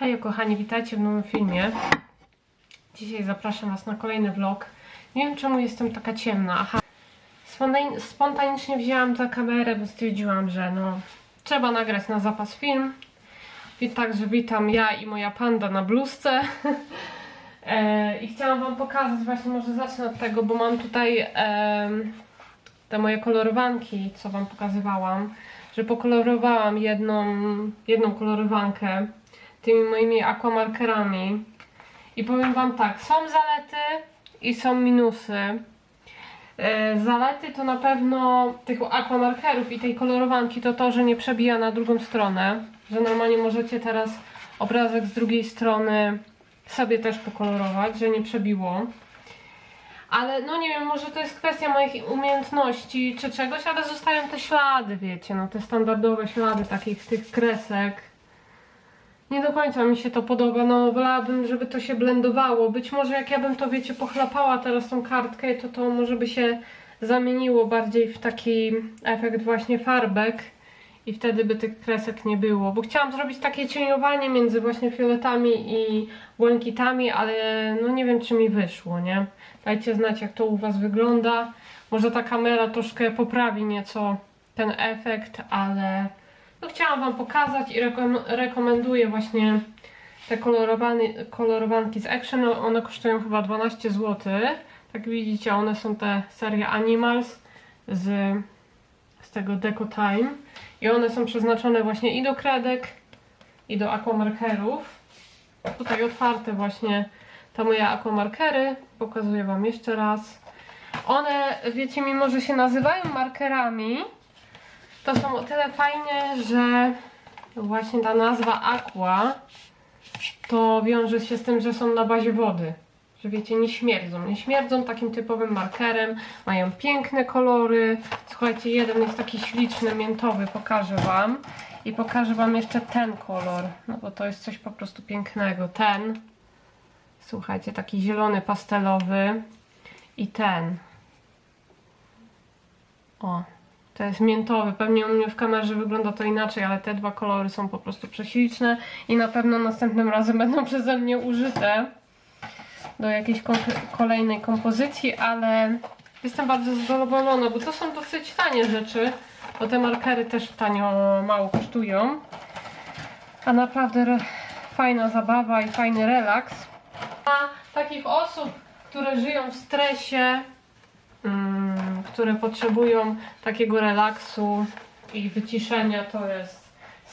Hej kochani, witajcie w nowym filmie. Dzisiaj zapraszam Was na kolejny vlog. Nie wiem czemu jestem taka ciemna. Aha. Spontan- Spontanicznie wzięłam za kamerę, bo stwierdziłam, że no trzeba nagrać na zapas film. Także witam ja i moja panda na bluzce. e, I chciałam Wam pokazać, właśnie może zacznę od tego, bo mam tutaj te moje kolorowanki, co Wam pokazywałam. Że pokolorowałam jedną, jedną kolorowankę tymi moimi aquamarkerami. I powiem Wam tak, są zalety i są minusy. E, Zalety to na pewno tych aquamarkerów i tej kolorowanki to to, że nie przebija na drugą stronę. Że normalnie możecie teraz obrazek z drugiej strony sobie też pokolorować, że nie przebiło. Ale no nie wiem, może to jest kwestia moich umiejętności czy czegoś, ale zostają te ślady, wiecie, no te standardowe ślady takich tych kresek. Nie do końca mi się to podoba, no wolałabym, żeby to się blendowało. Być może jak ja bym to, wiecie, pochlapała teraz tą kartkę, to to może by się zamieniło bardziej w taki efekt właśnie farbek i wtedy by tych kresek nie było. Bo chciałam zrobić takie cieniowanie między właśnie fioletami i błękitami, ale no nie wiem, czy mi wyszło, nie? Dajcie znać, jak to u Was wygląda. Może ta kamera troszkę poprawi nieco ten efekt, ale no chciałam Wam pokazać i rekom rekomenduję właśnie te kolorowanki z Action. One kosztują chyba 12 zł. Tak widzicie, one są te serie Animals z, z tego Deco Time. I one są przeznaczone właśnie i do kredek, i do aquamarkerów. Tutaj otwarte właśnie te moje aquamarkery. Pokazuję Wam jeszcze raz. One, wiecie, mimo że się nazywają markerami, to są o tyle fajne, że właśnie ta nazwa aqua to wiąże się z tym, że są na bazie wody. Że wiecie, nie śmierdzą. Nie śmierdzą takim typowym markerem. Mają piękne kolory. Słuchajcie, jeden jest taki śliczny, miętowy. Pokażę Wam. I pokażę Wam jeszcze ten kolor. No bo to jest coś po prostu pięknego. Ten. Słuchajcie, taki zielony, pastelowy. I ten. O, to jest miętowy. Pewnie u mnie w kamerze wygląda to inaczej, ale te dwa kolory są po prostu prześliczne i na pewno następnym razem będą przeze mnie użyte do jakiejś kolejnej kompozycji, ale jestem bardzo zadowolona, bo to są dosyć tanie rzeczy, bo te markery też tanio mało kosztują. A naprawdę fajna zabawa i fajny relaks. Dla takich osób, które żyją w stresie, które potrzebują takiego relaksu i wyciszenia, to jest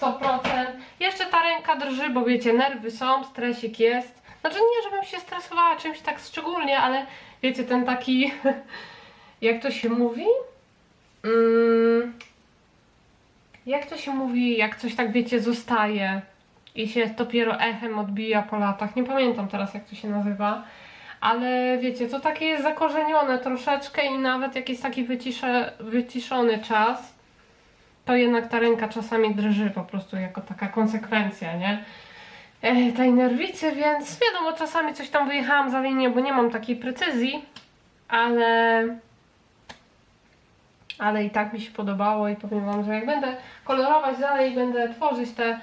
100%. Jeszcze ta ręka drży, bo wiecie, nerwy są, stresik jest. Znaczy nie, żebym się stresowała czymś tak szczególnie, ale wiecie, ten taki, jak to się mówi? Mm, jak to się mówi, jak coś tak wiecie, zostaje i się dopiero echem odbija po latach. Nie pamiętam teraz, jak to się nazywa. Ale wiecie, to takie jest zakorzenione troszeczkę i nawet jak jest taki wycisze, wyciszony czas, to jednak ta ręka czasami drży po prostu jako taka konsekwencja, nie? E, tej nerwicy, więc wiadomo, czasami coś tam wyjechałam za linię, bo nie mam takiej precyzji, ale ale i tak mi się podobało i powiem Wam, że jak będę kolorować dalej i będę tworzyć te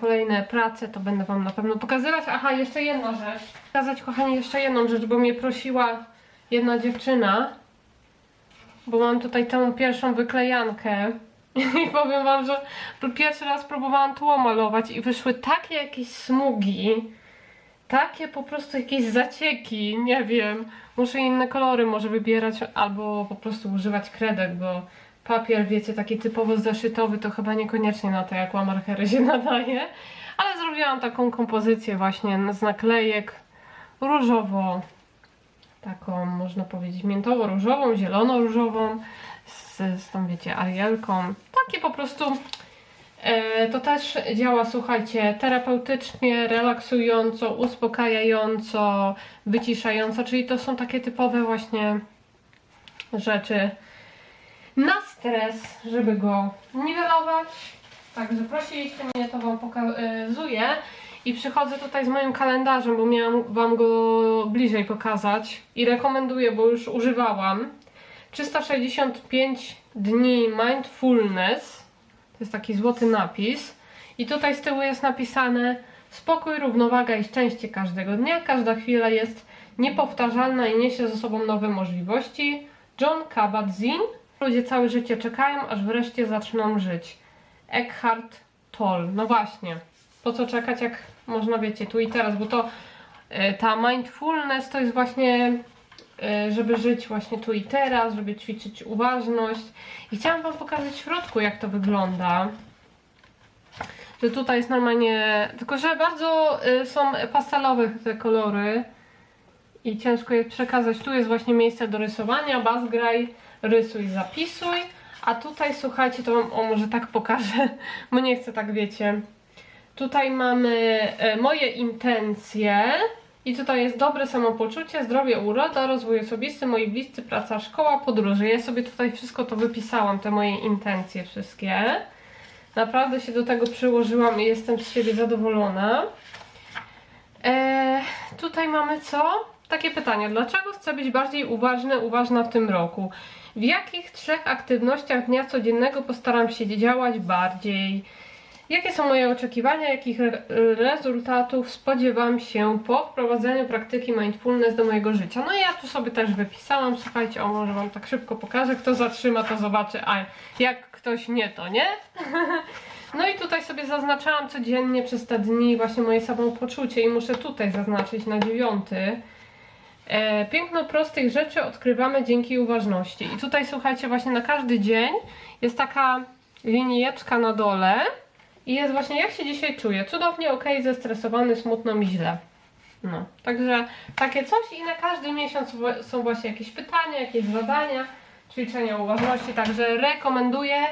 kolejne prace, to będę Wam na pewno pokazywać. Aha, jeszcze jedna rzecz. Pokazać, kochani, jeszcze jedną rzecz, bo mnie prosiła jedna dziewczyna, bo mam tutaj tę pierwszą wyklejankę i powiem Wam, że pierwszy raz próbowałam tło malować i wyszły takie jakieś smugi, takie po prostu jakieś zacieki, nie wiem. Muszę inne kolory może wybierać albo po prostu używać kredek, bo papier, wiecie, taki typowo zeszytowy to chyba niekoniecznie na te aquamarkery się nadaje. Ale zrobiłam taką kompozycję właśnie z naklejek różowo, taką można powiedzieć miętowo-różową, zielono-różową, z, z tą wiecie, arielką. Takie po prostu E, To też działa, słuchajcie, terapeutycznie, relaksująco, uspokajająco, wyciszająco, czyli to są takie typowe właśnie rzeczy na stres, żeby go niwelować. Także prosiliście mnie, to Wam pokazuję. I przychodzę tutaj z moim kalendarzem, bo miałam Wam go bliżej pokazać. I rekomenduję, bo już używałam. 365 dni mindfulness. To jest taki złoty napis. I tutaj z tyłu jest napisane Spokój, równowaga i szczęście każdego dnia. Każda chwila jest niepowtarzalna i niesie ze sobą nowe możliwości. John Kabat-Zinn. Ludzie całe życie czekają, aż wreszcie zaczną żyć. Eckhart Tolle. No właśnie. Po co czekać, jak można, wiecie, tu i teraz, bo to e, ta mindfulness to jest właśnie, e, żeby żyć właśnie tu i teraz, żeby ćwiczyć uważność. I chciałam Wam pokazać w środku, jak to wygląda. Że tutaj jest normalnie, tylko że bardzo y, są pastelowe te kolory i ciężko je przekazać. Tu jest właśnie miejsce do rysowania, bazgraj, rysuj, zapisuj. A tutaj, słuchajcie, to o może tak pokażę, bo nie chcę tak, wiecie. Tutaj mamy e, moje intencje i tutaj jest dobre samopoczucie, zdrowie, uroda, rozwój osobisty, moi bliscy, praca, szkoła, podróże. Ja sobie tutaj wszystko to wypisałam, te moje intencje wszystkie. Naprawdę się do tego przyłożyłam i jestem z siebie zadowolona. Eee, tutaj mamy co? Takie pytanie. Dlaczego chcę być bardziej uważny, uważna w tym roku? W jakich trzech aktywnościach dnia codziennego postaram się działać bardziej? Jakie są moje oczekiwania? Jakich re- rezultatów spodziewam się po wprowadzeniu praktyki mindfulness do mojego życia? No i ja tu sobie też wypisałam. Słuchajcie, o może wam tak szybko pokażę. Kto zatrzyma, to zobaczy. A jak ktoś nie, to nie. No i tutaj sobie zaznaczałam codziennie przez te dni właśnie moje samopoczucie i muszę tutaj zaznaczyć na dziewiąty. E, piękno prostych rzeczy odkrywamy dzięki uważności. I tutaj słuchajcie, właśnie na każdy dzień jest taka linijeczka na dole i jest właśnie jak się dzisiaj czuję. Cudownie, ok, zestresowany, smutno mi źle. No, także takie coś i na każdy miesiąc są właśnie jakieś pytania, jakieś zadania, ćwiczenia uważności, także rekomenduję.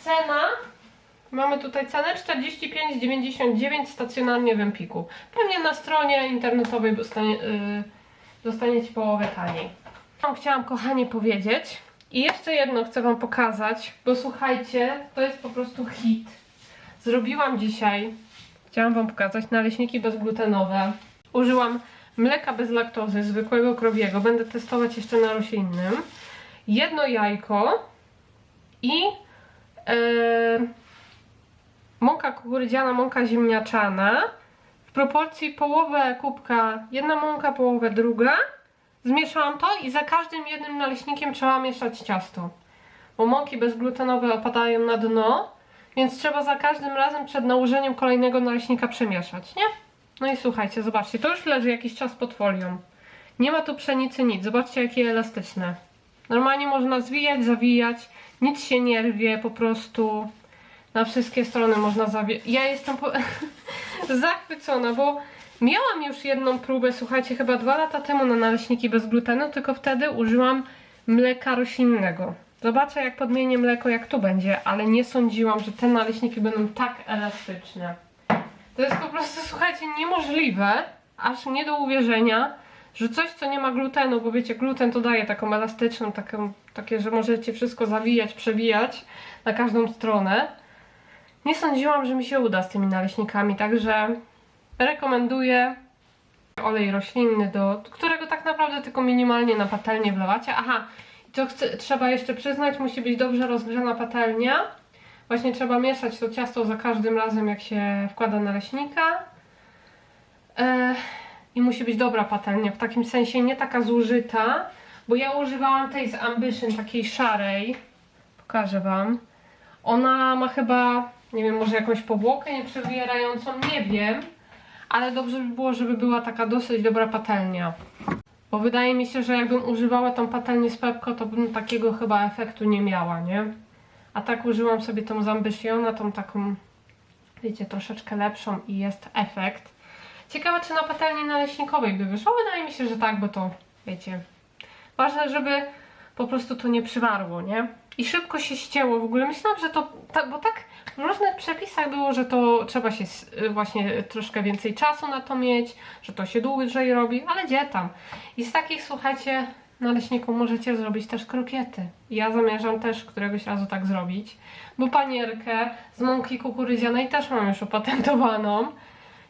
Cena Mamy tutaj cenę 45,99 stacjonarnie w Empiku. Pewnie na stronie internetowej yy, dostaniecie połowę taniej. Chciałam, kochani, powiedzieć i jeszcze jedno chcę Wam pokazać, bo słuchajcie, to jest po prostu hit. Zrobiłam dzisiaj, chciałam Wam pokazać, naleśniki bezglutenowe. Użyłam mleka bez laktozy, zwykłego krowiego. Będę testować jeszcze na roślinnym. Jedno jajko i... Yy, mąka kukurydziana, mąka ziemniaczana proporcji połowę kubka jedna mąka, połowę druga. Zmieszałam to i za każdym jednym naleśnikiem trzeba mieszać ciasto. Bo mąki bezglutenowe opadają na dno, więc trzeba za każdym razem przed nałożeniem kolejnego naleśnika przemieszać, nie? No i słuchajcie, zobaczcie, to już leży jakiś czas pod folią. Nie ma tu pszenicy, nic. Zobaczcie, jakie elastyczne. Normalnie można zwijać, zawijać, nic się nie rwie, po prostu na wszystkie strony można zawie... Ja jestem po... zachwycona, bo miałam już jedną próbę, słuchajcie, chyba dwa lata temu na naleśniki bez glutenu, tylko wtedy użyłam mleka roślinnego. Zobaczę jak podmienię mleko, jak tu będzie, ale nie sądziłam, że te naleśniki będą tak elastyczne. To jest po prostu, słuchajcie, niemożliwe, aż nie do uwierzenia, że coś, co nie ma glutenu, bo wiecie, gluten to daje taką elastyczną, taką, takie, że możecie wszystko zawijać, przewijać na każdą stronę. Nie sądziłam, że mi się uda z tymi naleśnikami, także rekomenduję olej roślinny, do którego tak naprawdę tylko minimalnie na patelnię wlewacie. Aha, i co chcę, trzeba jeszcze przyznać, musi być dobrze rozgrzana patelnia. Właśnie trzeba mieszać to ciasto za każdym razem, jak się wkłada naleśnika. I musi być dobra patelnia, w takim sensie nie taka zużyta, bo ja używałam tej z Ambition, takiej szarej. Pokażę Wam. Ona ma chyba, nie wiem, może jakąś powłokę nieprzewierającą, nie wiem, ale dobrze by było, żeby była taka dosyć dobra patelnia. Bo wydaje mi się, że jakbym używała tą patelnię z Pepko, to bym takiego chyba efektu nie miała, nie? A tak użyłam sobie tą z Ambitiona, tą taką, wiecie, troszeczkę lepszą i jest efekt. Ciekawe, czy na patelni naleśnikowej by wyszło. Wydaje mi się, że tak, bo to, wiecie, ważne, żeby po prostu to nie przywarło, nie? I szybko się ścięło w ogóle. Myślałam, że to, ta, bo tak w różnych przepisach było, że to trzeba się s- właśnie troszkę więcej czasu na to mieć, że to się dłużej robi, ale gdzie tam? I z takich, słuchajcie, naleśników możecie zrobić też krokiety. Ja zamierzam też któregoś razu tak zrobić, bo panierkę z mąki kukurydzianej też mam już opatentowaną.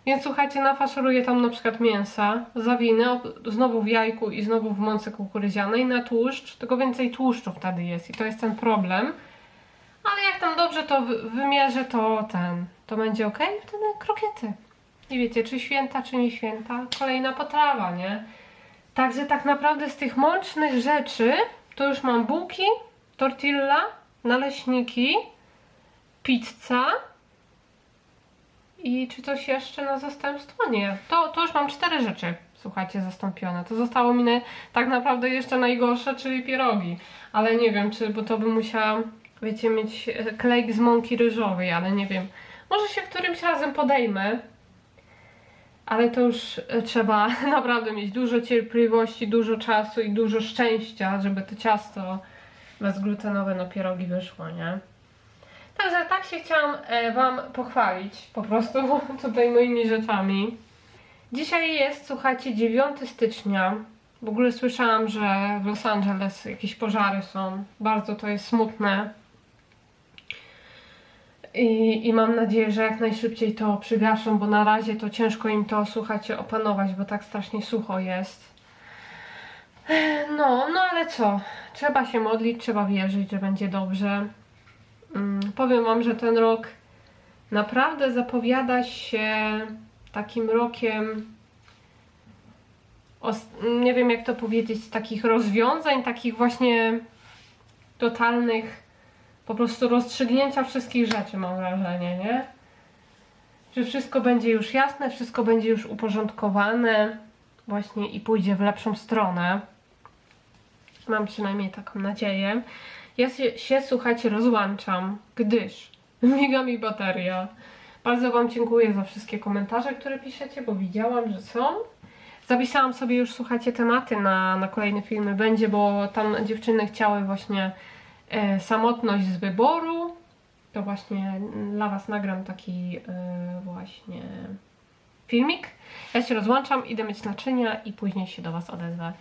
Więc słuchajcie, nafaszeruję tam na przykład mięsa, zawinę, znowu w jajku i znowu w mące kukurydzianej na tłuszcz, tylko więcej tłuszczu wtedy jest i to jest ten problem. Ale jak tam dobrze to wy- wymierzę, to ten, to będzie ok, wtedy krokiety. I wiecie, czy święta, czy nie święta, kolejna potrawa, nie? Także tak naprawdę z tych mącznych rzeczy to już mam bułki, tortilla, naleśniki, pizza i czy coś jeszcze na zastępstwo? Nie. To, to już mam cztery rzeczy, słuchajcie, zastąpione. To zostało mi na, tak naprawdę jeszcze najgorsze, czyli pierogi. Ale nie wiem, czy, bo to bym musiała, wiecie, mieć e, klejk z mąki ryżowej, ale nie wiem. Może się którymś razem podejmę. Ale to już e, trzeba naprawdę mieć dużo cierpliwości, dużo czasu i dużo szczęścia, żeby to ciasto bezglutenowe na pierogi wyszło, nie? Także tak się chciałam e, Wam pochwalić po prostu tutaj moimi rzeczami. Dzisiaj jest, słuchajcie, 9 stycznia. W ogóle słyszałam, że w Los Angeles jakieś pożary są. Bardzo to jest smutne. I, I mam nadzieję, że jak najszybciej to przygaszą, bo na razie to ciężko im to, słuchajcie, opanować, bo tak strasznie sucho jest. No, no ale co? Trzeba się modlić, trzeba wierzyć, że będzie dobrze. Powiem Wam, że ten rok naprawdę zapowiada się takim rokiem, nie wiem jak to powiedzieć, takich rozwiązań, takich właśnie totalnych, po prostu rozstrzygnięcia wszystkich rzeczy, mam wrażenie, nie? Że wszystko będzie już jasne, wszystko będzie już uporządkowane, właśnie i pójdzie w lepszą stronę. Mam przynajmniej taką nadzieję. Ja się, się słuchajcie, rozłączam, gdyż miga mi bateria. Bardzo Wam dziękuję za wszystkie komentarze, które piszecie, bo widziałam, że są. Zapisałam sobie już, słuchajcie, tematy na, na kolejne filmy. Będzie, bo tam dziewczyny chciały właśnie e, samotność z wyboru. To właśnie dla Was nagram taki e, właśnie filmik. Ja się rozłączam, idę myć naczynia i później się do Was odezwę.